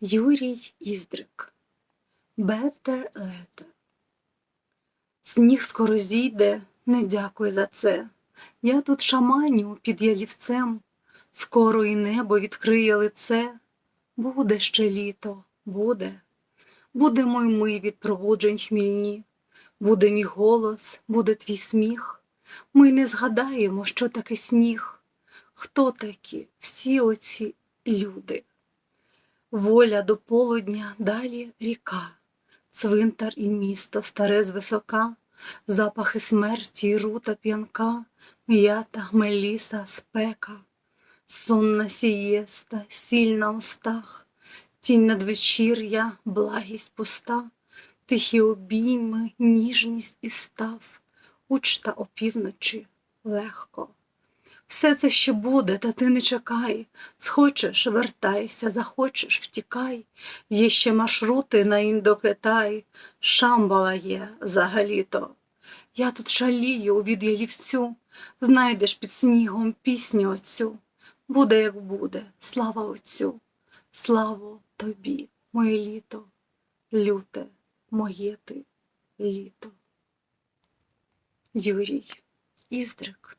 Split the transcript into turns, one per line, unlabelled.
Юрій Іздрик Better Letter Сніг скоро зійде, не дякуй за це. Я тут шаманю під ялівцем, скоро і небо відкриє лице. Буде ще літо, буде. Будемо й ми від пробуджень хмільні, буде мій голос, буде твій сміх. Ми не згадаємо, що таке сніг. Хто такі всі оці люди? Воля до полудня, далі ріка, цвинтар і місто старе звисока, запахи смерті, рута п'янка, м'ята, меліса, спека, сонна сієста, сіль на устах, тінь надвечір'я, благість пуста, тихі обійми, ніжність і став, учта опівночі легко. Все це ще буде, та ти не чекай. Схочеш, вертайся, захочеш, втікай. Є ще маршрути на Індокитай, Шамбала є взагалі-то. Я тут шалію від ялівцю, знайдеш під снігом пісню оцю. Буде, як буде, слава отцю, славо тобі, моє літо, люте, моє ти літо. Юрій Іздрик